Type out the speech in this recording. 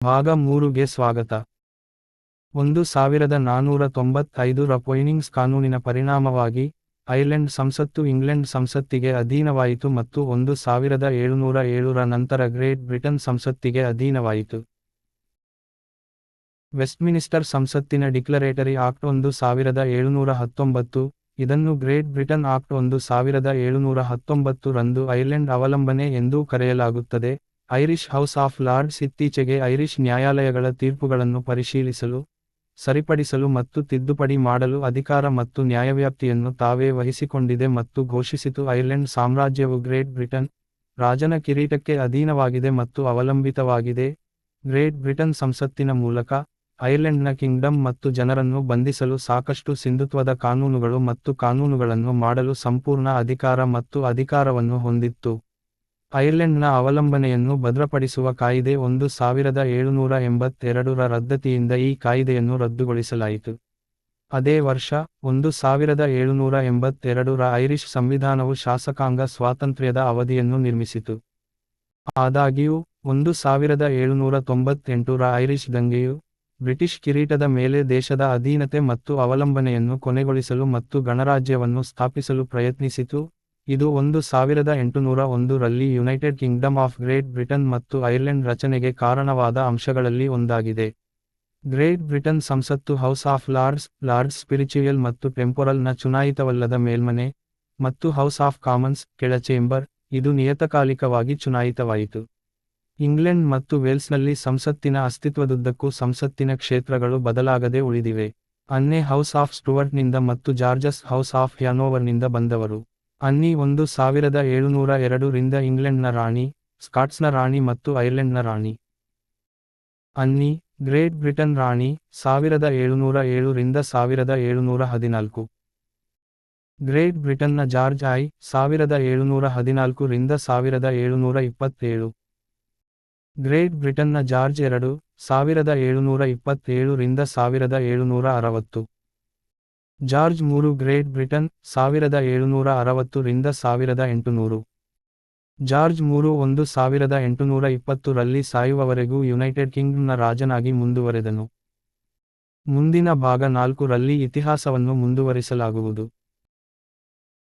ಭಾಗ ಮೂರುಗೆ ಸ್ವಾಗತ. ಒಂದು ಸಾವಿರದ ನಾನೂರ ತೊಂಬತ್ತೈದು ರ ಪೊಯ್ನಿಂಗ್ಸ್ ಕಾನೂನಿನ ಪರಿಣಾಮವಾಗಿ ಐರ್ಲೆಂಡ್ ಸಂಸತ್ತು ಇಂಗ್ಲೆಂಡ್ ಸಂಸತ್ತಿಗೆ ಅಧೀನವಾಯಿತು ಮತ್ತು ಒಂದು ಸಾವಿರದ ಏಳುನೂರ ಏಳರ ನಂತರ ಗ್ರೇಟ್ ಬ್ರಿಟನ್ ಸಂಸತ್ತಿಗೆ ಅಧೀನವಾಯಿತು. ವೆಸ್ಟ್ಮಿನಿಸ್ಟರ್ ಸಂಸತ್ತಿನ ಡಿಕ್ಲರೇಟರಿ ಆಕ್ಟ್ ಒಂದು ಸಾವಿರದ ಏಳುನೂರ ಹತ್ತೊಂಬತ್ತು, ಇದನ್ನು ಗ್ರೇಟ್ ಬ್ರಿಟನ್ ಆಕ್ಟ್ ಒಂದು ಸಾವಿರದ ಏಳುನೂರ ಹತ್ತೊಂಬತ್ತು ರಂದು ಐರ್ಲೆಂಡ್ ಅವಲಂಬನೆ ಎಂದೂ ಕರೆಯಲಾಗುತ್ತದೆ. ಐರಿಷ್ ಹೌಸ್ ಆಫ್ ಲಾರ್ಡ್ಸ್ ಇತ್ತೀಚೆಗೆ ಐರಿಷ್ ನ್ಯಾಯಾಲಯಗಳ ತೀರ್ಪುಗಳನ್ನು ಪರಿಶೀಲಿಸಲು, ಸರಿಪಡಿಸಲು ಮತ್ತು ತಿದ್ದುಪಡಿ ಮಾಡಲು ಅಧಿಕಾರ ಮತ್ತು ನ್ಯಾಯವ್ಯಾಪ್ತಿಯನ್ನು ತಾವೇ ವಹಿಸಿಕೊಂಡಿದೆ ಮತ್ತು ಘೋಷಿಸಿತು. ಐರ್ಲೆಂಡ್ ಸಾಮ್ರಾಜ್ಯವು ಗ್ರೇಟ್ ಬ್ರಿಟನ್ ರಾಜನ ಕಿರೀಟಕ್ಕೆ ಅಧೀನವಾಗಿದೆ ಮತ್ತು ಅವಲಂಬಿತವಾಗಿದೆ. ಗ್ರೇಟ್ ಬ್ರಿಟನ್ ಸಂಸತ್ತಿನ ಮೂಲಕ ಐರ್ಲೆಂಡ್ನ ಕಿಂಗ್ಡಮ್ ಮತ್ತು ಜನರನ್ನು ಬಂಧಿಸಲು ಸಾಕಷ್ಟು ಸಿಂಧುತ್ವದ ಕಾನೂನುಗಳು ಮತ್ತು ಕಾನೂನುಗಳನ್ನು ಮಾಡಲು ಸಂಪೂರ್ಣ ಅಧಿಕಾರ ಮತ್ತು ಅಧಿಕಾರವನ್ನು ಹೊಂದಿತ್ತು. ಐರ್ಲೆಂಡ್ನ ಅವಲಂಬನೆಯನ್ನು ಭದ್ರಪಡಿಸುವ ಕಾಯಿದೆ ಒಂದು ಸಾವಿರದ ಏಳುನೂರ ಎಂಬತ್ತೆರಡರ ರದ್ದತಿಯಿಂದ ಈ ಕಾಯಿದೆಯನ್ನು ರದ್ದುಗೊಳಿಸಲಾಯಿತು. ಅದೇ ವರ್ಷ, ಒಂದು ಸಾವಿರದ ಏಳುನೂರ ಎಂಬತ್ತೆರಡರ ಐರಿಷ್ ಸಂವಿಧಾನವು ಶಾಸಕಾಂಗ ಸ್ವಾತಂತ್ರ್ಯದ ಅವಧಿಯನ್ನು ನಿರ್ಮಿಸಿತು. ಆದಾಗ್ಯೂ, ಒಂದು ಸಾವಿರದ ಏಳುನೂರ ತೊಂಬತ್ತೆಂಟರ ಐರಿಷ್ ದಂಗೆಯು ಬ್ರಿಟಿಷ್ ಕಿರೀಟದ ಮೇಲೆ ದೇಶದ ಅಧೀನತೆ ಮತ್ತು ಅವಲಂಬನೆಯನ್ನು ಕೊನೆಗೊಳಿಸಲು ಮತ್ತು ಗಣರಾಜ್ಯವನ್ನು ಸ್ಥಾಪಿಸಲು ಪ್ರಯತ್ನಿಸಿತು. ಇದು ಒಂದು ಸಾವಿರದ ಎಂಟುನೂರ ಒಂದು ರಲ್ಲಿ United Kingdom of Great Britain ಮತ್ತು ಐರ್ಲೆಂಡ್ ರಚನೆಗೆ ಕಾರಣವಾದ ಅಂಶಗಳಲ್ಲಿ ಒಂದಾಗಿದೆ. ಗ್ರೇಟ್ ಬ್ರಿಟನ್ ಸಂಸತ್ತು House of Lords Lords spiritual ಮತ್ತು ಟೆಂಪೊರಲ್ನ ಚುನಾಯಿತವಲ್ಲದ ಮೇಲ್ಮನೆ ಮತ್ತು ಹೌಸ್ ಆಫ್ ಕಾಮನ್ಸ್ ಕೆಳ ಚೇಂಬರ್ ಇದು ನಿಯತಕಾಲಿಕವಾಗಿ ಚುನಾಯಿತವಾಯಿತು. ಇಂಗ್ಲೆಂಡ್ ಮತ್ತು ವೇಲ್ಸ್ನಲ್ಲಿ ಸಂಸತ್ತಿನ ಅಸ್ತಿತ್ವದುದ್ದಕ್ಕೂ ಸಂಸತ್ತಿನ ಕ್ಷೇತ್ರಗಳು ಬದಲಾಗದೆ ಉಳಿದಿವೆ. ಅನ್ನೆ ಹೌಸ್ ಆಫ್ ಸ್ಟುವರ್ಟ್ನಿಂದ ಮತ್ತು ಜಾರ್ಜಸ್ ಹೌಸ್ ಆಫ್ ಹ್ಯಾನೋವರ್ನಿಂದ ಬಂದವರು. ಅನ್ನಿ ಒಂದು ಸಾವಿರದ ಏಳುನೂರ ಎರಡು ರಿಂದ ಇಂಗ್ಲೆಂಡ್ನ ರಾಣಿ, ಸ್ಕಾಟ್ಸ್ನ ರಾಣಿ ಮತ್ತು ಐರ್ಲೆಂಡ್ನ ರಾಣಿ. ಅನ್ನಿ ಗ್ರೇಟ್ ಬ್ರಿಟನ್ ರಾಣಿ ಸಾವಿರದ ಏಳುನೂರ ಏಳು ರಿಂದ ಸಾವಿರದ ಏಳುನೂರ ಹದಿನಾಲ್ಕು. ಗ್ರೇಟ್ ಬ್ರಿಟನ್ನ ಜಾರ್ಜ್ ಐ ಸಾವಿರದ ಏಳುನೂರ ಹದಿನಾಲ್ಕು ರಿಂದ ಸಾವಿರದ ಏಳುನೂರ ಇಪ್ಪತ್ತೇಳು. ಗ್ರೇಟ್ ಬ್ರಿಟನ್ನ ಜಾರ್ಜ್ ಎರಡು ಸಾವಿರದ ಏಳುನೂರ ಇಪ್ಪತ್ತೇಳು ರಿಂದ ಸಾವಿರದ ಏಳುನೂರ ಅರವತ್ತು. ಜಾರ್ಜ್ ಮೂರು, ಗ್ರೇಟ್ ಬ್ರಿಟನ್ ಸಾವಿರದ ಏಳುನೂರ ಅರವತ್ತು ರಿಂದ ಸಾವಿರದ ಎಂಟುನೂರು. ಜಾರ್ಜ್ ಮೂರು, ಒಂದು ಸಾವಿರದ ಎಂಟುನೂರ ಇಪ್ಪತ್ತು ರಲ್ಲಿ ಸಾಯುವವರೆಗೂ ಯುನೈಟೆಡ್ ಕಿಂಗ್ಡಮ್ನ ರಾಜನಾಗಿ ಮುಂದುವರೆದನು. ಮುಂದಿನ ಭಾಗ ನಾಲ್ಕು ರಲ್ಲಿ ಇತಿಹಾಸವನ್ನು ಮುಂದುವರಿಸಲಾಗುವುದು.